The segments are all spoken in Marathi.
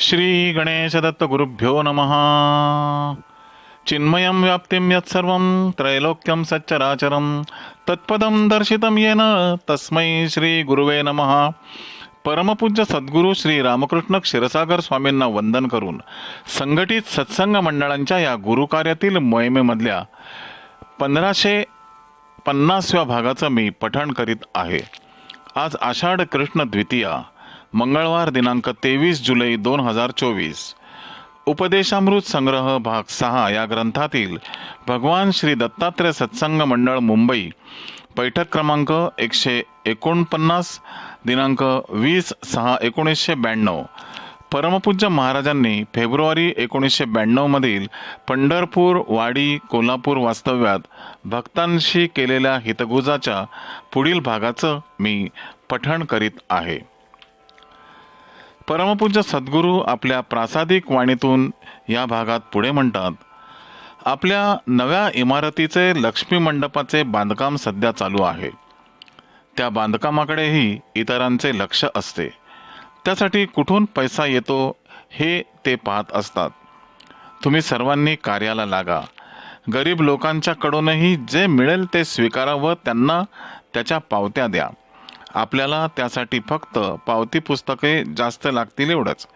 श्री गणेश दत्त गुरुभ्यो नमः। चिन्मयं व्याप्तिं यत्सर्वं त्रैलोक्यं सच्चराचरं तत्पदं दर्शितं येन तस्मै श्री गुरुवे नमः। परमपूज्य सद्गुरू श्री रामकृष्ण क्षीरसागर स्वामींना वंदन करून संघटित सत्संग मंडळांच्या या गुरुकार्यातील मोहिमेमधल्या पंधराशे पन्नासव्या भागाचं मी पठण करीत आहे. आज आषाढ कृष्ण द्वितीया. मंगळवार दिनांक तेवीस जुलै दोन हजार चोवीस. उपदेशामृत संग्रह भाग सहा या ग्रंथातील भगवान श्री दत्तात्रय सत्संग मंडळ मुंबई बैठक क्रमांक एकशे एकोणपन्नास दिनांक वीस सहा एकोणीसशे ब्याण्णव. परमपूज्य महाराजांनी फेब्रुवारी एकोणीसशे ब्याण्णवमधील पंढरपूर वाडी कोल्हापूर वास्तव्यात भक्तांशी केलेल्या हितगुजाच्या पुढील भागाचं मी पठण करीत आहे. परमपूज्य सद्गुरू आपल्या प्रासादिक वाणीतून या भागात पुढे म्हणतात आपल्या नव्या इमारतीचे लक्ष्मी मंडपाचे बांधकाम सध्या चालू आहे. त्या बांधकामाकडेही इतरांचे लक्ष असते. त्यासाठी कुठून पैसा येतो हे ते पाहत असतात. तुम्ही सर्वांनी कार्याला लागा. गरीब लोकांच्याकडूनही जे मिळेल ते स्वीकारावं त्यांना त्याच्या पावत्या द्या. आपल्याला त्यासाठी फक्त पावती पुस्तके जास्त लागतील एवढंच.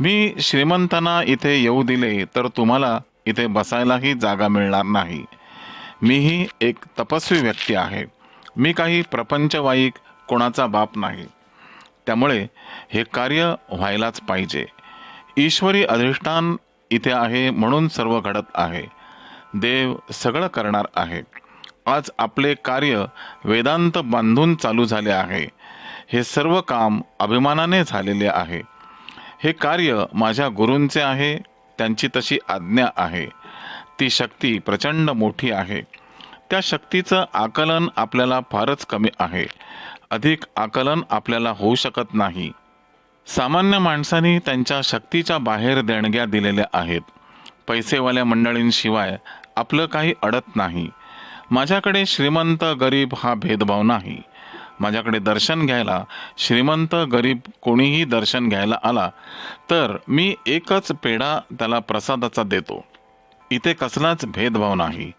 मी श्रीमंतांना इथे येऊ दिले तर तुम्हाला इथे बसायलाही जागा मिळणार नाही. मीही एक तपस्वी व्यक्ती आहे. मी काही प्रपंचवाईक कोणाचा बाप नाही. त्यामुळे हे कार्य व्हायलाच पाहिजे. ईश्वरी अधिष्ठान इथे आहे म्हणून सर्व घडत आहे. देव सगळं करणार आहे. आज आपले कार्य वेदांत बांधून चालू झाले आहे. हे सर्व काम अभिमानाने झालेले आहे. हे कार्य माझ्या गुरूंचे आहे त्यांची तशी आज्ञा आहे. ती शक्ती प्रचंड मोठी आहे. त्या शक्तीचं आकलन आपल्याला फारच कमी आहे. अधिक आकलन आपल्याला होऊ शकत नाही. सामान्य माणसांनी त्यांच्या शक्तीच्या बाहेर देणग्या दिलेल्या आहेत. पैसेवाल्या मंडळींशिवाय आपलं काही अडत नाही. माझ्याकडे श्रीमंत गरीब हा भेदभाव नाही. माझ्याकडे दर्शन घ्यायला श्रीमंत गरीब कोणीही दर्शन घ्यायला आला तर मी एकच पेढा त्याला प्रसादाचा देतो. इथे कसलाच भेदभाव नाही.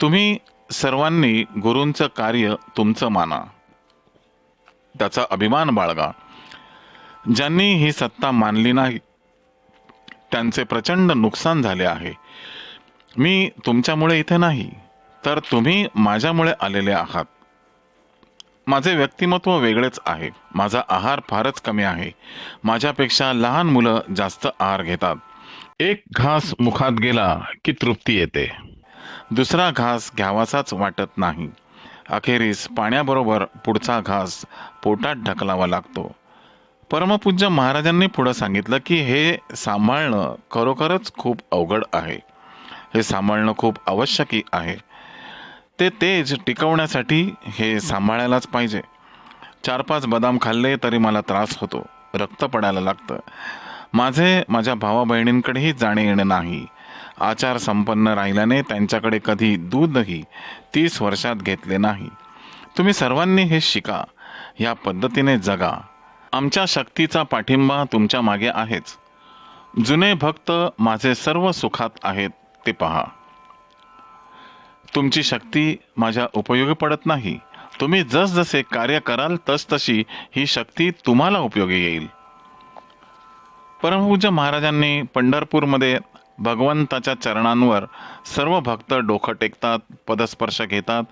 तुम्ही सर्वांनी गुरूंचं कार्य तुमचं माना. त्याचा अभिमान बाळगा. ज्यांनी ही सत्ता मानली नाही त्यांचे प्रचंड नुकसान झाले आहे. मी तुमच्यामुळे इथे नाही. तर तुम्ही माझ्यामुळे आलेले आहात. माझे व्यक्तिमत्व वेगळेच आहे. माझा आहार फारच कमी आहे. माझ्यापेक्षा लहान मुलं जास्त आहार घेतात. एक घास मुखात गेला की तृप्ती येते. दुसरा घास घ्यावासाच वाटत नाही. अखेरीस पाण्याबरोबर पुढचा घास पोटात ढकलावा लागतो. परमपूज्य महाराजांनी पुढं सांगितलं की हे सांभाळणं खरोखरच खूप अवघड आहे. हे सांभाळणं खूप आवश्यकी आहे. ते तेज टिकवण्यासाठी हे सांभाळायलाच पाहिजे. चार पाच बदाम खाल्ले तरी मला त्रास होतो. रक्त पडायला लागतं. माझे माझ्या भावा बहिणींकडेही जाणे येणे नाही. आचार संपन्न राहिल्याने त्यांच्याकडे कधी दूधही तीस वर्षात घेतले नाही. तुम्ही सर्वांनी हे शिका. या पद्धतीने जगा. आमच्या शक्तीचा पाठिंबा तुमच्या मागे आहेच. जुने भक्त माझे सर्व सुखात आहेत ते पहा. तुमची शक्ती माझ्या उपयोगी पडत नाही. तुम्ही जसजसे कार्य कराल तसतशी ही शक्ती तुम्हाला उपयोगी येईल. परमपूज्य महाराजांनी पंढरपूरमध्ये भगवंताच्या चरणांवर सर्व भक्त डोकं टेकतात पदस्पर्श घेतात.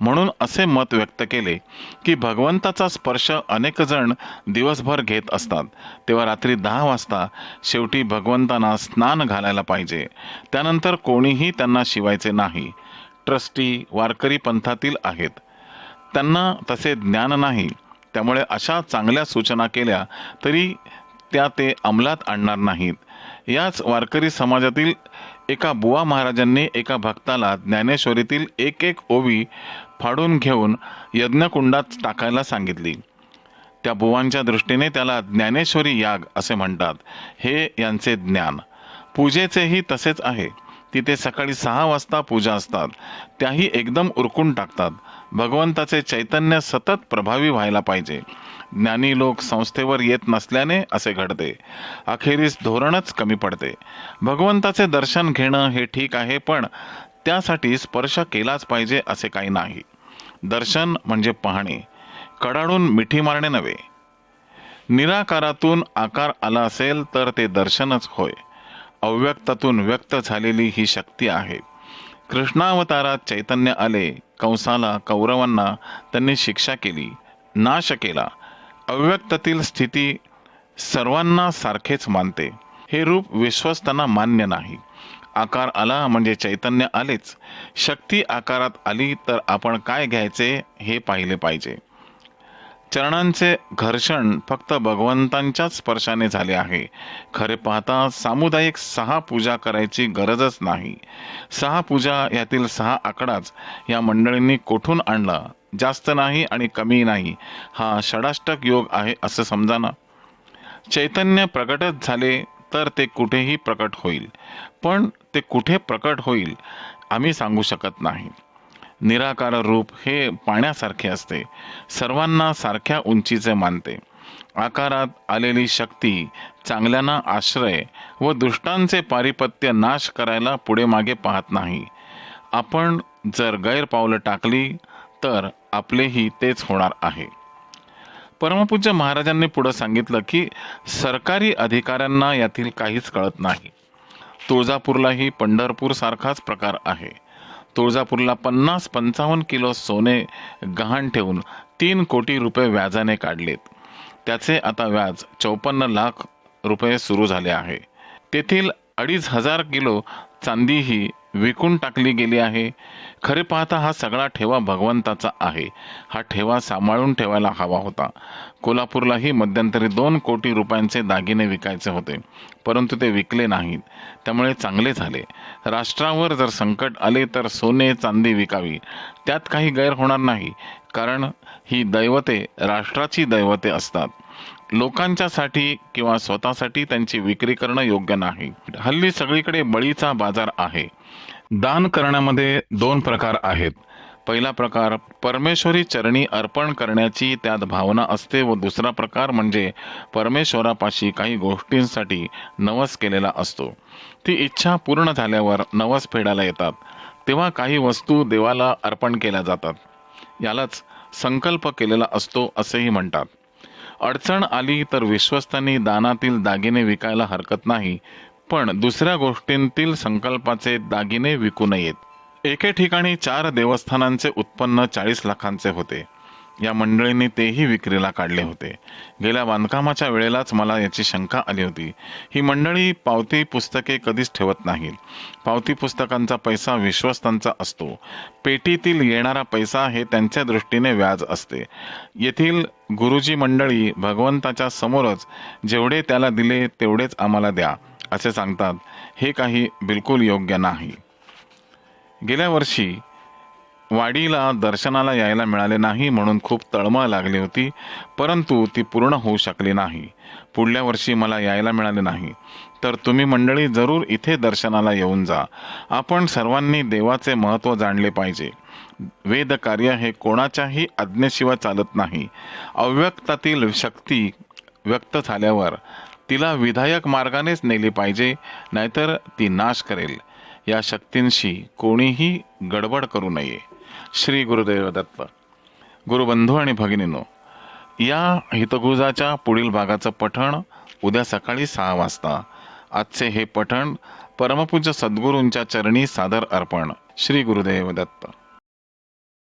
म्हणून असे मत व्यक्त केले की भगवंताचा स्पर्श अनेक जण दिवसभर घेत असतात. तेव्हा रात्री दहा वाजता शेवटी भगवंतांना स्नान घालायला पाहिजे. त्यानंतर कोणीही त्यांना शिवायचे नाही. ट्रस्टी वारकरी पंथातील आहेत. त्यांना तसे ज्ञान नाही. त्यामुळे अशा चांगल्या सूचना केल्या तरी त्या ते अंमलात आणणार नाहीत. याच वारकरी समाजातील एका बुवा महाराजांनी एका भक्ताला ज्ञानेश्वरीतील एक एक ओवी फाडून घेऊन यज्ञकुंडात टाकायला सांगितली. त्या बुवांच्या दृष्टीने त्याला ज्ञानेश्वरी याग असे म्हणतात. हे यांचे ज्ञान. पूजेचेही तसेच आहे. तिथे सकाळी सहा वाजता पूजा असतात. त्याही एकदम उरकून टाकतात. भगवंताचे चैतन्य सतत प्रभावी व्हायला पाहिजे. ज्ञानी लोक संस्थेवर येत नसल्याने असे घडते. अखेरीस धोरणच कमी पडते. भगवंताचे दर्शन घेणं हे ठीक आहे पण त्यासाठी स्पर्श केलाच पाहिजे असे काही नाही. दर्शन म्हणजे पाहणे. कडाडून मिठी मारणे नव्हे. निराकारातून आकार आला असेल तर ते दर्शनच होय. अव्यक्तातून व्यक्त झालेली ही शक्ती आहे. कृष्णावतारात चैतन्य आले कंसाला कौरवांना त्यांनी शिक्षा केली नाश केला. अव्यक्तातील स्थिती सर्वांना सारखेच मानते. हे रूप विश्वस्तांना मान्य नाही. आकार आला म्हणजे चैतन्य आलेच. शक्ती आकारात आली तर आपण काय घ्यायचे हे पाहिले पाहिजे. चरणांचे घर्षण फक्त भगवंतांच्याच स्पर्शाने झाले आहे. खरे पाहता सामुदायिक सहा पूजा करायची गरजच नाही. सहा पूजा यातील सहा आकडाच या मंडळींनी कोठून आणला? जास्त नाही आणि कमी नाही. हा षडाष्टक योग आहे असं समजा ना. चैतन्य प्रकटच झाले तर ते कुठेही प्रकट होईल. पण ते कुठे प्रकट होईल आम्ही सांगू शकत नाही. निराकार रूप हे पाण्यासारखे असते. सर्वांना सारख्या उंचीचे मानते. आकारात आलेली शक्ती चांगल्यांना आश्रय व दुष्टांचे पारिपत्य नाश करायला पुढे मागे पाहत नाही. आपण जर गैरपावलं टाकली तर आपलेही तेच होणार आहे. परमपूज्य महाराजांनी पुढं सांगितलं की सरकारी अधिकाऱ्यांना यातील काहीच कळत नाही. तुळजापूरलाही पंढरपूरसारखाच प्रकार आहे. तुळजापूरला पन्नास पंचावन्न किलो सोने गहाण ठेवून तीन कोटी रुपये व्याजाने काढलेत. त्याचे आता व्याज चौपन्न लाख रुपये सुरू झाले आहे. तेथील अडीच हजार किलो चांदीही विकून टाकली गेली आहे. खरे पाहता हा सगळा ठेवा भगवंताचा आहे. हा ठेवा सांभाळून ठेवायला हवा होता. कोल्हापूरलाही मध्यंतरी दोन कोटी रुपयांचे दागिने विकायचे होते. परंतु ते विकले नाहीत. त्यामुळे चांगले झाले. राष्ट्रावर जर संकट आले तर सोने चांदी विकावी. त्यात काही गैर होणार नाही. कारण ही दैवते राष्ट्राची दैवते असतात. लोकांच्यासाठी किंवा स्वतःसाठी त्यांची विक्री करणं योग्य नाही. हल्ली सगळीकडे बळीचा बाजार आहे. दान करण्यामध्ये दोन प्रकार आहेत. पहिला प्रकार परमेश्वरी चरणी अर्पण करण्याची त्यात भावना असते व दुसरा प्रकार म्हणजे परमेश्वरापाशी काही गोष्टींसाठी नवस केलेला असतो. ती इच्छा पूर्ण झाल्यावर नवस फेडायला येतात. तेव्हा काही वस्तू देवाला अर्पण केल्या जातात. यालाच संकल्प केलेला असतो असेही म्हणतात. अडचण आली तर विश्वस्तांनी दानातील दागिने विकायला हरकत नाही. पण दुसऱ्या गोष्टींतील संकल्पाचे दागिने विकू नयेत. एके ठिकाणी चार देवस्थानांचे उत्पन्न चाळीस लाखांचे होते. या मंडळींनी तेही विक्रीला काढले होते. गेल्या बांधकामाच्या वेळेलाच मला याची शंका आली होती. ही मंडळी पावती पुस्तके कधीच ठेवत नाहीत. पावती पुस्तकांचा पैसा विश्वस्तांचा असतो. पेटीतील येणारा पैसा हे त्यांच्या दृष्टीने व्याज असते. येथील गुरुजी मंडळी भगवंताच्या समोरच जेवढे त्याला दिले तेवढेच आम्हाला द्या. असे सांगतात हे काही बिलकुल योग्य नाही. गेल्या वर्षी वाडीला दर्शनाला यायला मिळाले नाही म्हणून खूप तळमळ लागली होती परंतु ती पूर्ण होऊ शकली नाही. पुढल्या वर्षी मला यायला मिळाले नाही. तर तुम्ही मंडळी जरूर इथे दर्शनाला येऊन जा. आपण सर्वांनी देवाचे महत्त्व जाणले पाहिजे. वेद कार्य हे कोणाच्याही आज्ञेशिवाय चालत नाही. अव्यक्तातील शक्ती व्यक्त झाल्यावर तिला विधायक मार्गानेच नेली पाहिजे नाहीतर ती नाश करेल. या शक्तींशी कोणीही गडबड करू नये. श्री गुरुदेव दत्त. गुरुबंधू आणि भगिनीनो या हितगुजाच्या पुढील भागाचं पठण उद्या सकाळी सहा वाजता. आजचे हे पठण परमपूज्य सद्गुरूंच्या चरणी सादर अर्पण. श्री गुरुदेव दत्त.